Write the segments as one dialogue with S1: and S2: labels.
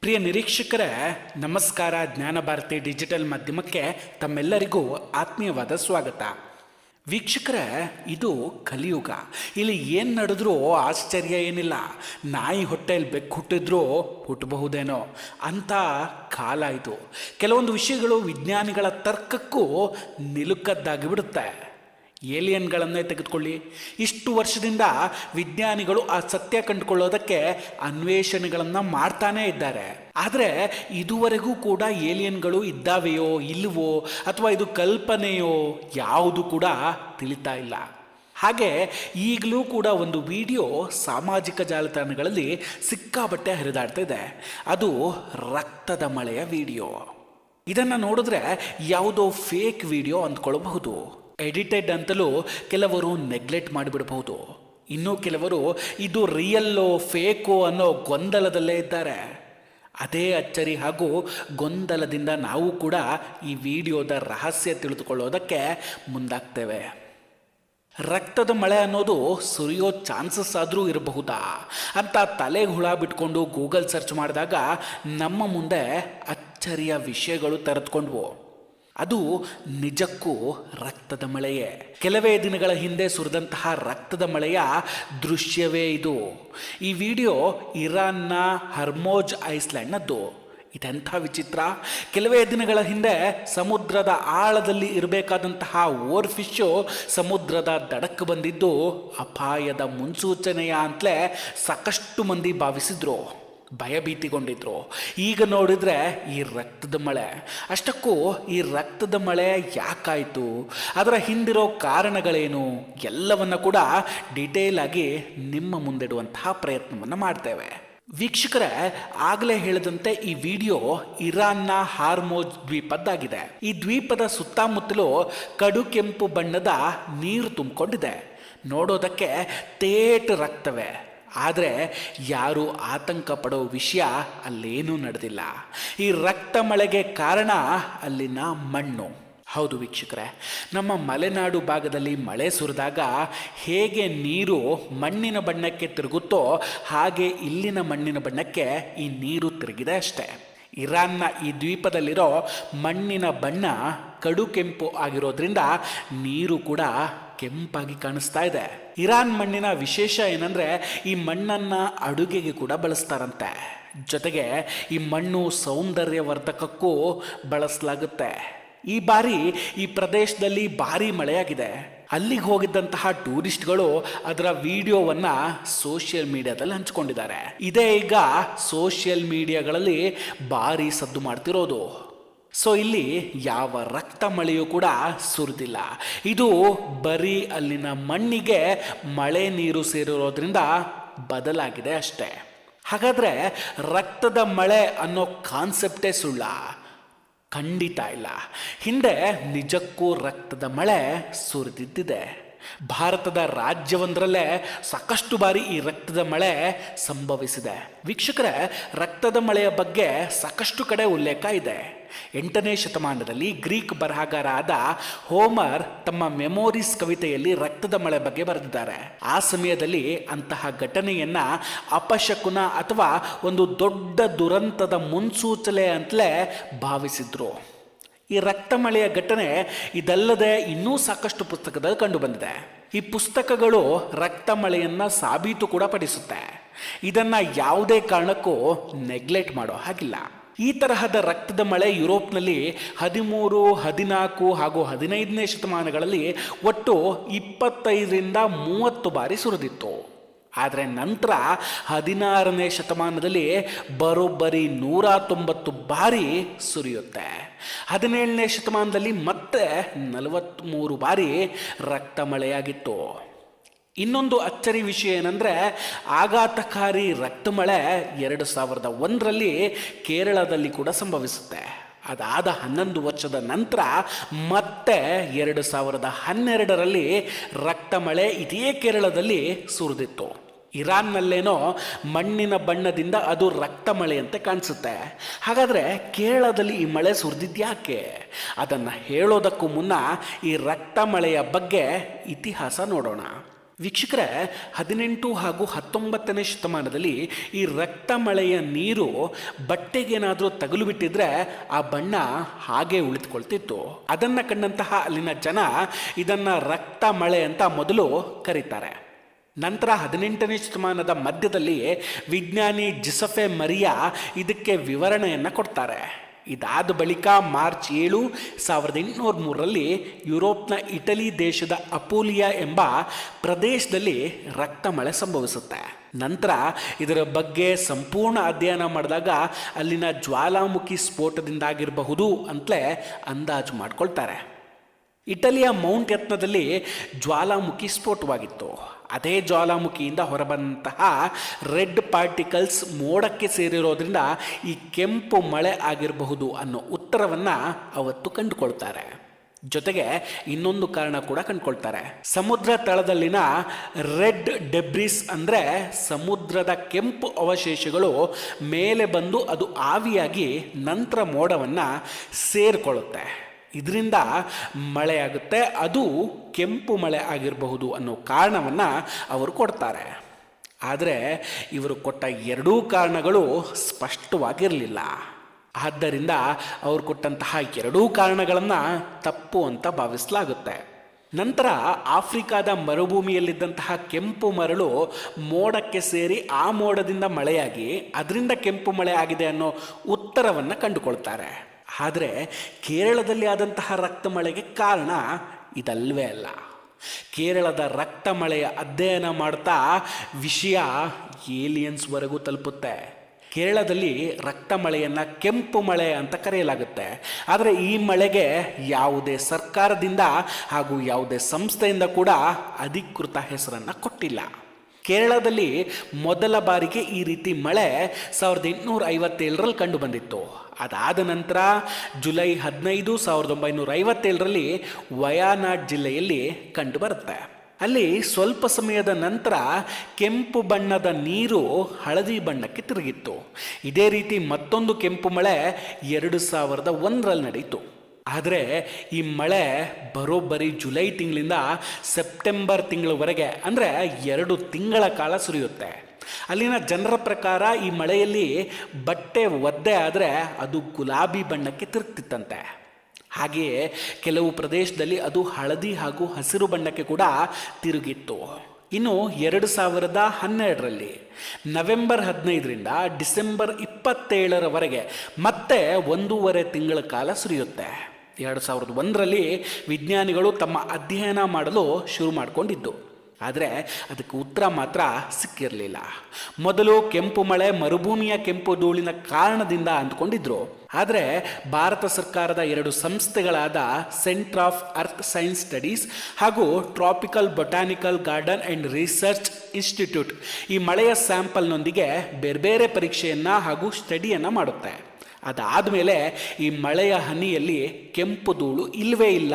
S1: ಪ್ರಿಯ ನಿರೀಕ್ಷಕರೇ, ನಮಸ್ಕಾರ ಜ್ಞಾನ ಭಾರತಿ ಡಿಜಿಟಲ್ ಮಾಧ್ಯಮಕ್ಕೆ ತಮ್ಮೆಲ್ಲರಿಗೂ ಆತ್ಮೀಯವಾದ ಸ್ವಾಗತ. ವೀಕ್ಷಕರೇ, ಇದು ಕಲಿಯುಗ. ಇಲ್ಲಿ ಏನು ನಡೆದ್ರೂ ಆಶ್ಚರ್ಯ ಏನಿಲ್ಲ. ನಾಯಿ ಹೊಟ್ಟೆಯಲ್ಲಿ ಬೆಕ್ಕು ಹುಟ್ಟಿದ್ರೂ ಹುಟ್ಟಬಹುದೇನೋ ಅಂಥ ಕಾಲ ಇದು. ಕೆಲವೊಂದು ವಿಷಯಗಳು ವಿಜ್ಞಾನಿಗಳ ತರ್ಕಕ್ಕೂ ನಿಲುಕದ್ದಾಗಿ ಬಿಡುತ್ತೆ ಏಲಿಯನ್ಗಳನ್ನೇ ತೆಗೆದುಕೊಳ್ಳಿ. ಇಷ್ಟು ವರ್ಷದಿಂದ ವಿಜ್ಞಾನಿಗಳು ಆ ಸತ್ಯ ಕಂಡುಕೊಳ್ಳೋದಕ್ಕೆ ಅನ್ವೇಷಣೆಗಳನ್ನು ಮಾಡ್ತಾನೇ ಇದ್ದಾರೆ. ಆದರೆ ಇದುವರೆಗೂ ಕೂಡ ಏಲಿಯನ್ಗಳು ಇದ್ದಾವೆಯೋ, ಇಲ್ಲವೋ, ಅಥವಾ ಇದು ಕಲ್ಪನೆಯೋ ಯಾವುದು ಕೂಡ ತಿಳಿತಾ ಇಲ್ಲ. ಹಾಗೆ ಈಗಲೂ ಕೂಡ ಒಂದು ವಿಡಿಯೋ ಸಾಮಾಜಿಕ ಜಾಲತಾಣಗಳಲ್ಲಿ ಸಿಕ್ಕಾಬಟ್ಟೆ ಹರಿದಾಡ್ತಾ ಇದೆ. ಅದು ರಕ್ತದ ಮಳೆಯ ವಿಡಿಯೋ. ಇದನ್ನು ನೋಡಿದ್ರೆ ಯಾವುದೋ ಫೇಕ್ ವಿಡಿಯೋ ಅಂದ್ಕೊಳ್ಬಹುದು. ಎಡಿಟೆಡ್ ಅಂತಲೂ ಕೆಲವರು ನೆಗ್ಲೆಕ್ಟ್ ಮಾಡಿಬಿಡಬಹುದು. ಇನ್ನೂ ಕೆಲವರು ಇದು ರಿಯಲ್ಲೋ ಫೇಕೋ ಅನ್ನೋ ಗೊಂದಲದಲ್ಲೇ ಇದ್ದಾರೆ. ಅದೇ ಅಚ್ಚರಿ ಹಾಗೂ ಗೊಂದಲದಿಂದ ನಾವು ಕೂಡ ಈ ವಿಡಿಯೋದ ರಹಸ್ಯ ತಿಳಿದುಕೊಳ್ಳೋದಕ್ಕೆ ಮುಂದಾಗ್ತೇವೆ. ರಕ್ತದ ಮಳೆ ಅನ್ನೋದು ಸುರಿಯೋ ಚಾನ್ಸಸ್ ಆದರೂ ಇರಬಹುದಾ? ಅಂತ ತಲೆ ಹುಳ ಬಿಟ್ಕೊಂಡು ಗೂಗಲ್ ಸರ್ಚ್ ಮಾಡಿದಾಗ ನಮ್ಮ ಮುಂದೆ ಅಚ್ಚರಿಯ ವಿಷಯಗಳು ತೆರೆದುಕೊಂಡ್ವು. ಅದು ನಿಜಕ್ಕೂ ರಕ್ತದ ಮಳೆಯೇ. ಕೆಲವೇ ದಿನಗಳ ಹಿಂದೆ ಸುರಿದಂತಹ ರಕ್ತದ ಮಳೆಯ ದೃಶ್ಯವೇ ಇದು. ಈ ವಿಡಿಯೋ ಇರಾನ್ನ ಹರ್ಮೋಜ್ ಐಸ್ಲ್ಯಾಂಡ್ನದ್ದು. ಇದೆಂಥ ವಿಚಿತ್ರ. ಕೆಲವೇ ದಿನಗಳ ಹಿಂದೆ ಸಮುದ್ರದ ಆಳದಲ್ಲಿ ಇರಬೇಕಾದಂತಹ ಓರ್ ಫಿಶ್ಶು ಸಮುದ್ರದ ದಡಕ್ಕೆ ಬಂದಿದ್ದು ಅಪಾಯದ ಮುನ್ಸೂಚನೆಯ ಅಂತಲೇ ಸಾಕಷ್ಟು ಮಂದಿ ಭಾವಿಸಿದ್ರು. ಭಯಭೀತಿಗೊಂಡಿದ್ರು. ಈಗ ನೋಡಿದ್ರೆ ಈ ರಕ್ತದ ಮಳೆ, ಅಷ್ಟಕ್ಕೂ ಈ ರಕ್ತದ ಮಳೆ ಯಾಕಾಯಿತು? ಅದರ ಹಿಂದಿರೋ ಕಾರಣಗಳೇನು? ಎಲ್ಲವನ್ನ ಕೂಡ ಡೀಟೇಲ್ ಆಗಿ ನಿಮ್ಮ ಮುಂದಿಡುವಂತಹ ಪ್ರಯತ್ನವನ್ನು ಮಾಡ್ತೇವೆ. ವೀಕ್ಷಕರೇ, ಆಗಲೇ ಹೇಳಿದಂತೆ ಈ ವಿಡಿಯೋ ಇರಾನ್ನ ಹಾರ್ಮೋಜ್ ದ್ವೀಪದ್ದಾಗಿದೆ. ಈ ದ್ವೀಪದ ಸುತ್ತಮುತ್ತಲು ಕಡು ಕೆಂಪು ಬಣ್ಣದ ನೀರು ತುಂಬಿಕೊಂಡಿದೆ. ನೋಡೋದಕ್ಕೆ ತೇಟ್ ರಕ್ತವೇ. ಆದರೆ ಯಾರು ಆತಂಕ ಪಡೋ ವಿಷಯ ಅಲ್ಲೇನೂ ನಡೆದಿಲ್ಲ. ಈ ರಕ್ತ ಮಳೆಗೆ ಕಾರಣ ಅಲ್ಲಿನ ಮಣ್ಣು. ಹೌದು ವೀಕ್ಷಕರೇ, ನಮ್ಮ ಮಲೆನಾಡು ಭಾಗದಲ್ಲಿ ಮಳೆ ಸುರಿದಾಗ ಹೇಗೆ ನೀರು ಮಣ್ಣಿನ ಬಣ್ಣಕ್ಕೆ ತಿರುಗುತ್ತೋ ಹಾಗೆ ಇಲ್ಲಿನ ಮಣ್ಣಿನ ಬಣ್ಣಕ್ಕೆ ಈ ನೀರು ತಿರುಗಿದೆ ಅಷ್ಟೇ. ಇರಾನ್ನ ಈ ದ್ವೀಪದಲ್ಲಿರೋ ಮಣ್ಣಿನ ಬಣ್ಣ ಕಡು ಕೆಂಪು ಆಗಿರೋದ್ರಿಂದ ನೀರು ಕೂಡ ಕೆಂಪಾಗಿ ಕಾಣಿಸ್ತಾ ಇದೆ. ಇರಾನ್ ಮಣ್ಣಿನ ವಿಶೇಷ ಏನಂದ್ರೆ ಈ ಮಣ್ಣನ್ನ ಅಡುಗೆಗೆ ಕೂಡ ಬಳಸ್ತಾರಂತೆ. ಜೊತೆಗೆ ಈ ಮಣ್ಣು ಸೌಂದರ್ಯವರ್ಧಕಕ್ಕೂ ಬಳಸಲಾಗುತ್ತೆ. ಈ ಬಾರಿ ಈ ಪ್ರದೇಶದಲ್ಲಿ ಭಾರಿ ಮಳೆಯಾಗಿದೆ. ಅಲ್ಲಿಗೆ ಹೋಗಿದ್ದಂತಹ ಟೂರಿಸ್ಟ್ಗಳು ಅದರ ವಿಡಿಯೋವನ್ನ ಸೋಷಿಯಲ್ ಮೀಡಿಯಾದಲ್ಲಿ ಹಂಚಿಕೊಂಡಿದ್ದಾರೆ. ಇದೇ ಈಗ ಸೋಷಿಯಲ್ ಮೀಡಿಯಾಗಳಲ್ಲಿ ಭಾರಿ ಸದ್ದು ಮಾಡ್ತಿರೋದು. ಸೊ ಇಲ್ಲಿ ಯಾವ ರಕ್ತ ಮಳೆಯೂ ಕೂಡ ಸುರಿದಿಲ್ಲ. ಇದು ಬರೀ ಅಲ್ಲಿನ ಮಣ್ಣಿಗೆ ಮಳೆ ನೀರು ಸೇರಿರೋದ್ರಿಂದ ಬದಲಾಗಿದೆ ಅಷ್ಟೇ. ಹಾಗಾದ್ರೆ ರಕ್ತದ ಮಳೆ ಅನ್ನೋ ಕಾನ್ಸೆಪ್ಟೇ ಸುಳ್ಳ? ಖಂಡಿತ ಇಲ್ಲ. ಹಿಂದೆ ನಿಜಕ್ಕೂ ರಕ್ತದ ಮಳೆ ಸುರಿದಿದ್ದಿದೆ. ಭಾರತದ ರಾಜ್ಯವೊಂದರಲ್ಲೇ ಸಾಕಷ್ಟು ಬಾರಿ ಈ ರಕ್ತದ ಮಳೆ ಸಂಭವಿಸಿದೆ. ವೀಕ್ಷಕರೇ, ರಕ್ತದ ಮಳೆಯ ಬಗ್ಗೆ ಸಾಕಷ್ಟು ಕಡೆ ಉಲ್ಲೇಖ ಇದೆ. ಎಂಟನೇ ಶತಮಾನದಲ್ಲಿ ಗ್ರೀಕ್ ಬರಹಗಾರ ಆದ ಹೋಮರ್ ತಮ್ಮ ಮೆಮೊರೀಸ್ ಕವಿತೆಯಲ್ಲಿ ರಕ್ತದ ಮಳೆ ಬಗ್ಗೆ ಬರೆದಿದ್ದಾರೆ. ಆ ಸಮಯದಲ್ಲಿ ಅಂತಹ ಘಟನೆಯನ್ನ ಅಪಶಕುನ ಅಥವಾ ಒಂದು ದೊಡ್ಡ ದುರಂತದ ಮುನ್ಸೂಚನೆ ಅಂತಲೇ ಭಾವಿಸಿದ್ರು. ಈ ರಕ್ತ ಮಳೆಯ ಘಟನೆ ಇದಲ್ಲದೆ ಇನ್ನೂ ಸಾಕಷ್ಟು ಪುಸ್ತಕದಲ್ಲಿ ಕಂಡುಬಂದಿದೆ. ಈ ಪುಸ್ತಕಗಳು ರಕ್ತ ಮಳೆಯನ್ನ ಸಾಬೀತು ಕೂಡ ಪಡಿಸುತ್ತೆ. ಇದನ್ನ ಯಾವುದೇ ಕಾರಣಕ್ಕೂ ನೆಗ್ಲೆಕ್ಟ್ ಮಾಡೋ ಹಾಗಿಲ್ಲ. ಈ ತರಹದ ರಕ್ತದ ಮಳೆ ಯುರೋಪ್ನಲ್ಲಿ ಹದಿಮೂರು, ಹದಿನಾಲ್ಕು ಹಾಗೂ ಹದಿನೈದನೇ ಶತಮಾನಗಳಲ್ಲಿ ಒಟ್ಟು ಇಪ್ಪತ್ತೈದರಿಂದ ಮೂವತ್ತು ಬಾರಿ ಸುರಿದಿತ್ತು. ಆದರೆ ನಂತರ ಹದಿನಾರನೇ ಶತಮಾನದಲ್ಲಿ ಬರೋಬ್ಬರಿ ನೂರ ತೊಂಬತ್ತು ಬಾರಿ ಸುರಿಯುತ್ತೆ. ಹದಿನೇಳನೇ ಶತಮಾನದಲ್ಲಿ ಮತ್ತೆ ನಲವತ್ತ್ಮೂರು ಬಾರಿ ರಕ್ತ ಮಳೆಯಾಗಿತ್ತು. ಇನ್ನೊಂದು ಅಚ್ಚರಿ ವಿಷಯ ಏನಂದರೆ ಆಘಾತಕಾರಿ ರಕ್ತಮಳೆ ಎರಡು ಸಾವಿರದ ಒಂದರಲ್ಲಿ ಕೇರಳದಲ್ಲಿ ಕೂಡ ಸಂಭವಿಸುತ್ತೆ. ಅದಾದ ಹನ್ನೊಂದು ವರ್ಷದ ನಂತರ ಮತ್ತೆ ಎರಡು ಸಾವಿರದ ಹನ್ನೆರಡರಲ್ಲಿ ರಕ್ತಮಳೆ ಇದೇ ಕೇರಳದಲ್ಲಿ ಸುರಿದಿತ್ತು. ಇರಾನ್ನಲ್ಲೇನೋ ಮಣ್ಣಿನ ಬಣ್ಣದಿಂದ ಅದು ರಕ್ತ ಮಳೆಯಂತೆ ಕಾಣಿಸುತ್ತೆ. ಹಾಗಾದರೆ ಕೇರಳದಲ್ಲಿ ಈ ಮಳೆ ಸುರಿದಿದ್ಯಾಕೆ? ಅದನ್ನು ಹೇಳೋದಕ್ಕೂ ಮುನ್ನ ಈ ರಕ್ತ ಮಳೆಯ ಬಗ್ಗೆ ಇತಿಹಾಸ ನೋಡೋಣ. ವೀಕ್ಷಕರೇ, ಹದಿನೆಂಟು ಹಾಗೂ ಹತ್ತೊಂಬತ್ತನೇ ಶತಮಾನದಲ್ಲಿ ಈ ರಕ್ತ ಮಳೆಯ ನೀರು ಬಟ್ಟೆಗೇನಾದರೂ ತಗಲು ಬಿಟ್ಟಿದ್ರೆ ಆ ಬಣ್ಣ ಹಾಗೆ ಉಳಿದುಕೊಳ್ತಿತ್ತು. ಅದನ್ನು ಕಂಡಂತಹ ಅಲ್ಲಿನ ಜನ ಇದನ್ನು ರಕ್ತ ಮಳೆ ಅಂತ ಮೊದಲು ಕರೀತಾರೆ. ನಂತರ ಹದಿನೆಂಟನೇ ಶತಮಾನದ ಮಧ್ಯದಲ್ಲಿ ವಿಜ್ಞಾನಿ ಜಿಸಫೆ ಮರಿಯಾ ಇದಕ್ಕೆ ವಿವರಣೆಯನ್ನು ಕೊಡ್ತಾರೆ. ಇದಾದ ಬಳಿಕ ಮಾರ್ಚ್ ಏಳು ಸಾವಿರದ ಎಂಟುನೂರ ಮೂರರಲ್ಲಿ ಯುರೋಪ್ನ ಇಟಲಿ ದೇಶದ ಅಪೋಲಿಯಾ ಎಂಬ ಪ್ರದೇಶದಲ್ಲಿ ರಕ್ತ ಮಳೆ ಸಂಭವಿಸುತ್ತೆ. ನಂತರ ಇದರ ಬಗ್ಗೆ ಸಂಪೂರ್ಣ ಅಧ್ಯಯನ ಮಾಡಿದಾಗ ಅಲ್ಲಿನ ಜ್ವಾಲಾಮುಖಿ ಸ್ಫೋಟದಿಂದಾಗಿರಬಹುದು ಅಂತಲೇ ಅಂದಾಜು ಮಾಡ್ಕೊಳ್ತಾರೆ. ಇಟಲಿಯ ಮೌಂಟ್ ಯತ್ನದಲ್ಲಿ ಜ್ವಾಲಾಮುಖಿ ಸ್ಫೋಟವಾಗಿತ್ತು. ಅದೇ ಜ್ವಾಲಾಮುಖಿಯಿಂದ ಹೊರಬಂತಹ ರೆಡ್ ಪಾರ್ಟಿಕಲ್ಸ್ ಮೋಡಕ್ಕೆ ಸೇರಿರೋದ್ರಿಂದ ಈ ಕೆಂಪು ಮಳೆ ಆಗಿರಬಹುದು ಅನ್ನೋ ಉತ್ತರವನ್ನು ಅವತ್ತು ಕಂಡುಕೊಳ್ತಾರೆ. ಜೊತೆಗೆ ಇನ್ನೊಂದು ಕಾರಣ ಕೂಡ ಕಂಡುಕೊಳ್ತಾರೆ. ಸಮುದ್ರ ತಳದಲ್ಲಿನ ರೆಡ್ ಡೆಬ್ರಿಸ್ ಅಂದರೆ ಸಮುದ್ರದ ಕೆಂಪು ಅವಶೇಷಗಳು ಮೇಲೆ ಬಂದು ಅದು ಆವಿಯಾಗಿ ನಂತರ ಮೋಡವನ್ನು ಸೇರಿಕೊಳ್ಳುತ್ತೆ. ಇದರಿಂದ ಮಳೆಯಾಗುತ್ತೆ ಅದು ಕೆಂಪು ಮಳೆ ಆಗಿರಬಹುದು ಅನ್ನೋ ಕಾರಣವನ್ನು ಅವರು ಕೊಡ್ತಾರೆ. ಆದರೆ ಇವರು ಕೊಟ್ಟ ಎರಡೂ ಕಾರಣಗಳು ಸ್ಪಷ್ಟವಾಗಿರಲಿಲ್ಲ. ಆದ್ದರಿಂದ ಅವರು ಕೊಟ್ಟಂತಹ ಎರಡೂ ಕಾರಣಗಳನ್ನು ತಪ್ಪು ಅಂತ ಭಾವಿಸಲಾಗುತ್ತೆ. ನಂತರ ಆಫ್ರಿಕಾದ ಮರುಭೂಮಿಯಲ್ಲಿದ್ದಂತಹ ಕೆಂಪು ಮರಳು ಮೋಡಕ್ಕೆ ಸೇರಿ ಆ ಮೋಡದಿಂದ ಮಳೆಯಾಗಿ, ಅದರಿಂದ ಕೆಂಪು ಮಳೆ ಆಗಿದೆ ಅನ್ನೋ ಉತ್ತರವನ್ನು ಕಂಡುಕೊಳ್ತಾರೆ. ಆದರೆ ಕೇರಳದಲ್ಲಿ ಆದಂತಹ ರಕ್ತ ಮಳೆಗೆ ಕಾರಣ ಇದಲ್ವೇ ಅಲ್ಲ. ಕೇರಳದ ರಕ್ತ ಮಳೆಯ ಅಧ್ಯಯನ ಮಾಡ್ತಾ ವಿಷಯ ಏಲಿಯನ್ಸ್ವರೆಗೂ ತಲುಪುತ್ತೆ. ಕೇರಳದಲ್ಲಿ ರಕ್ತ ಮಳೆಯನ್ನು ಕೆಂಪು ಮಳೆ ಅಂತ ಕರೆಯಲಾಗುತ್ತೆ. ಆದರೆ ಈ ಮಳೆಗೆ ಯಾವುದೇ ಸರ್ಕಾರದಿಂದ ಹಾಗೂ ಯಾವುದೇ ಸಂಸ್ಥೆಯಿಂದ ಕೂಡ ಅಧಿಕೃತ ಹೆಸರನ್ನು ಕೊಟ್ಟಿಲ್ಲ. ಕೇರಳದಲ್ಲಿ ಮೊದಲ ಬಾರಿಗೆ ಈ ರೀತಿ ಮಳೆ ಸಾವಿರದ ಎಂಟುನೂರ ಐವತ್ತೇಳರಲ್ಲಿ ಕಂಡು ಬಂದಿತ್ತು. ಅದಾದ ನಂತರ ಜುಲೈ ಹದಿನೈದು ಸಾವಿರದ ಒಂಬೈನೂರ ಐವತ್ತೇಳರಲ್ಲಿ ವಯಾನಾಡ್ ಜಿಲ್ಲೆಯಲ್ಲಿ ಕಂಡುಬರುತ್ತೆ. ಅಲ್ಲಿ ಸ್ವಲ್ಪ ಸಮಯದ ನಂತರ ಕೆಂಪು ಬಣ್ಣದ ನೀರು ಹಳದಿ ಬಣ್ಣಕ್ಕೆ ತಿರುಗಿತ್ತು. ಇದೇ ರೀತಿ ಮತ್ತೊಂದು ಕೆಂಪು ಮಳೆ ಎರಡು ಸಾವಿರದ ಒಂದರಲ್ಲಿ ನಡೆಯಿತು. ಆದರೆ ಈ ಮಳೆ ಬರೋಬ್ಬರಿ ಜುಲೈ ತಿಂಗಳಿಂದ ಸೆಪ್ಟೆಂಬರ್ ತಿಂಗಳವರೆಗೆ, ಅಂದರೆ ಎರಡು ತಿಂಗಳ ಕಾಲ ಸುರಿಯುತ್ತೆ. ಅಲ್ಲಿನ ಜನರ ಪ್ರಕಾರ ಈ ಮಳೆಯಲ್ಲಿ ಬಟ್ಟೆ ಒದ್ದೆ ಆದರೆ ಅದು ಗುಲಾಬಿ ಬಣ್ಣಕ್ಕೆ ತಿರುಗ್ತಿತ್ತಂತೆ. ಹಾಗೆಯೇ ಕೆಲವು ಪ್ರದೇಶದಲ್ಲಿ ಅದು ಹಳದಿ ಹಾಗೂ ಹಸಿರು ಬಣ್ಣಕ್ಕೆ ಕೂಡ ತಿರುಗಿತ್ತು. ಇನ್ನು ಎರಡು ಸಾವಿರದ ಹನ್ನೆರಡರಲ್ಲಿ ನವೆಂಬರ್ ಹದಿನೈದರಿಂದ ಡಿಸೆಂಬರ್ ಇಪ್ಪತ್ತೇಳರವರೆಗೆ ಮತ್ತೆ ಒಂದೂವರೆ ತಿಂಗಳ ಕಾಲ ಸುರಿಯುತ್ತೆ. ಎರಡು ಸಾವಿರದ ಒಂದರಲ್ಲಿ ವಿಜ್ಞಾನಿಗಳು ತಮ್ಮ ಅಧ್ಯಯನ ಮಾಡಲು ಶುರು ಮಾಡಿಕೊಂಡಿದ್ದು. ಆದರೆ ಅದಕ್ಕೆ ಉತ್ತರ ಮಾತ್ರ ಸಿಕ್ಕಿರಲಿಲ್ಲ. ಮೊದಲು ಕೆಂಪು ಮಳೆ ಮರುಭೂಮಿಯ ಕೆಂಪು ಧೂಳಿನ ಕಾರಣದಿಂದ ಅಂದ್ಕೊಂಡಿದ್ರು. ಆದರೆ ಭಾರತ ಸರ್ಕಾರದ ಎರಡು ಸಂಸ್ಥೆಗಳಾದ centre of earth science studies ಹಾಗೂ tropical botanical garden and research institute ಈ ಮಳೆಯ ಸ್ಯಾಂಪಲ್ನೊಂದಿಗೆ ಬೇರೆ ಬೇರೆ ಪರೀಕ್ಷೆಯನ್ನು ಹಾಗೂ ಸ್ಟಡಿಯನ್ನು ಮಾಡುತ್ತೆ. ಅದಾದಮೇಲೆ ಈ ಮಳೆಯ ಹನಿಯಲ್ಲಿ ಕೆಂಪು ಧೂಳು ಇಲ್ಲವೇ ಇಲ್ಲ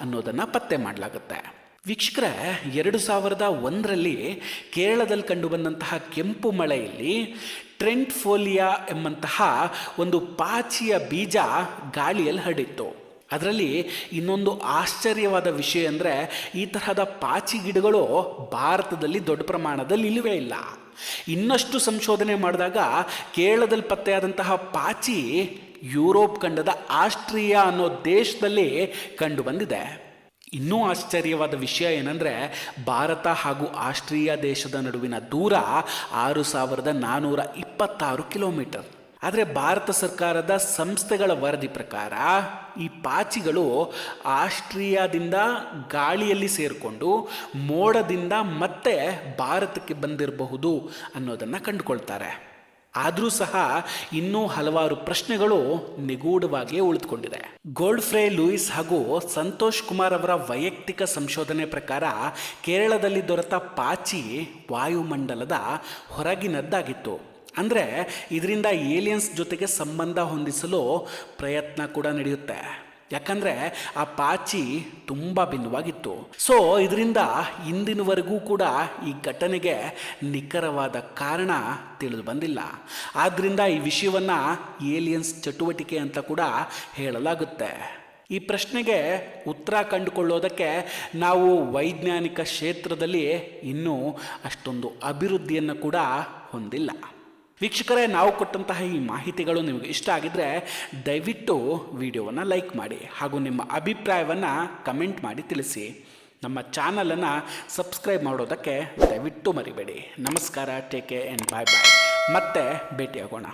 S1: ಅನ್ನೋದನ್ನು ಪತ್ತೆ ಮಾಡಲಾಗುತ್ತೆ. ವೀಕ್ಷಕರೇ, ಎರಡು ಸಾವಿರದ ಒಂದರಲ್ಲಿ ಕೇರಳದಲ್ಲಿ ಕಂಡುಬಂದಂತಹ ಕೆಂಪು ಮಳೆಯಲ್ಲಿ ಟ್ರೆಂಟ್ ಫೋಲಿಯಾ ಎಂಬಂತಹ ಒಂದು ಪಾಚಿಯ ಬೀಜ ಗಾಳಿಯಲ್ಲಿ ಹರಡಿತ್ತು. ಅದರಲ್ಲಿ ಇನ್ನೊಂದು ಆಶ್ಚರ್ಯವಾದ ವಿಷಯ ಅಂದರೆ ಈ ತರಹದ ಪಾಚಿ ಗಿಡಗಳು ಭಾರತದಲ್ಲಿ ದೊಡ್ಡ ಪ್ರಮಾಣದಲ್ಲಿ ಇಲ್ಲವೇ ಇಲ್ಲ. ಇನ್ನಷ್ಟು ಸಂಶೋಧನೆ ಮಾಡಿದಾಗ ಕೇರಳದಲ್ಲಿ ಪತ್ತೆಯಾದಂತಹ ಪಾಚಿ ಯುರೋಪ್ ಖಂಡದ ಆಸ್ಟ್ರಿಯಾ ಅನ್ನೋ ದೇಶದಲ್ಲಿ ಕಂಡು ಬಂದಿದೆ. ಇನ್ನೂ ಆಶ್ಚರ್ಯವಾದ ವಿಷಯ ಏನಂದರೆ, ಭಾರತ ಹಾಗೂ ಆಸ್ಟ್ರಿಯಾ ದೇಶದ ನಡುವಿನ ದೂರ ಆರು ಸಾವಿರದ ನಾನ್ನೂರ ಇಪ್ಪತ್ತಾರು ಕಿಲೋಮೀಟರ್. ಆದರೆ ಭಾರತ ಸರ್ಕಾರದ ಸಂಸ್ಥೆಗಳ ವರದಿ ಪ್ರಕಾರ, ಈ ಪಾಚಿಗಳು ಆಸ್ಟ್ರಿಯಾದಿಂದ ಗಾಳಿಯಲ್ಲಿ ಸೇರಿಕೊಂಡು ಮೋಡದಿಂದ ಮತ್ತೆ ಭಾರತಕ್ಕೆ ಬಂದಿರಬಹುದು ಅನ್ನೋದನ್ನು ಕಂಡುಕೊಳ್ತಾರೆ. ಆದರೂ ಸಹ ಇನ್ನೂ ಹಲವಾರು ಪ್ರಶ್ನೆಗಳು ನಿಗೂಢವಾಗಿಯೇ ಉಳಿದುಕೊಂಡಿದೆ. ಗೋಲ್ಡ್ಫ್ರೇ ಲೂಯಿಸ್ ಹಾಗೂ ಸಂತೋಷ್ ಕುಮಾರ್ ಅವರ ವೈಯಕ್ತಿಕ ಸಂಶೋಧನೆ ಪ್ರಕಾರ ಕೇರಳದಲ್ಲಿ ದೊರೆತ ಪಾಚಿ ವಾಯುಮಂಡಲದ ಹೊರಗಿನದ್ದಾಗಿತ್ತು. ಅಂದರೆ ಇದರಿಂದ ಏಲಿಯನ್ಸ್ ಜೊತೆಗೆ ಸಂಬಂಧ ಹೊಂದಿಸಲು ಪ್ರಯತ್ನ ಕೂಡ ನಡೆಯುತ್ತೆ. ಯಾಕಂದರೆ ಆ ಪಾಚಿ ತುಂಬ ಭಿನ್ನವಾಗಿತ್ತು. ಸೊ ಇದರಿಂದ ಇಂದಿನವರೆಗೂ ಕೂಡ ಈ ಘಟನೆಗೆ ನಿಖರವಾದ ಕಾರಣ ತಿಳಿದು ಬಂದಿಲ್ಲ. ಆದ್ದರಿಂದ ಈ ವಿಷಯವನ್ನು ಏಲಿಯನ್ಸ್ ಚಟುವಟಿಕೆ ಅಂತ ಕೂಡ ಹೇಳಲಾಗುತ್ತೆ. ಈ ಪ್ರಶ್ನೆಗೆ ಉತ್ತರ ಕಂಡುಕೊಳ್ಳೋದಕ್ಕೆ ನಾವು ವೈಜ್ಞಾನಿಕ ಕ್ಷೇತ್ರದಲ್ಲಿ ಇನ್ನೂ ಅಷ್ಟೊಂದು ಅಭಿವೃದ್ಧಿಯನ್ನು ಕೂಡ ಹೊಂದಿಲ್ಲ. ವೀಕ್ಷಕರೇ, ನಾವು ಕೊಟ್ಟಂತಹ ಈ ಮಾಹಿತಿಗಳು ನಿಮಗೆ ಇಷ್ಟ ಆಗಿದ್ರೆ ದಯವಿಟ್ಟು ವಿಡಿಯೋವನ್ನು ಲೈಕ್ ಮಾಡಿ ಹಾಗೂ ನಿಮ್ಮ ಅಭಿಪ್ರಾಯವನ್ನು ಕಮೆಂಟ್ ಮಾಡಿ ತಿಳಿಸಿ. ನಮ್ಮ ಚಾನಲನ್ನು ಸಬ್ಸ್ಕ್ರೈಬ್ ಮಾಡೋದಕ್ಕೆ ದಯವಿಟ್ಟು ಮರಿಬೇಡಿ. ನಮಸ್ಕಾರ, take care and bye bye ಮತ್ತೆ ಭೇಟಿಯಾಗೋಣ.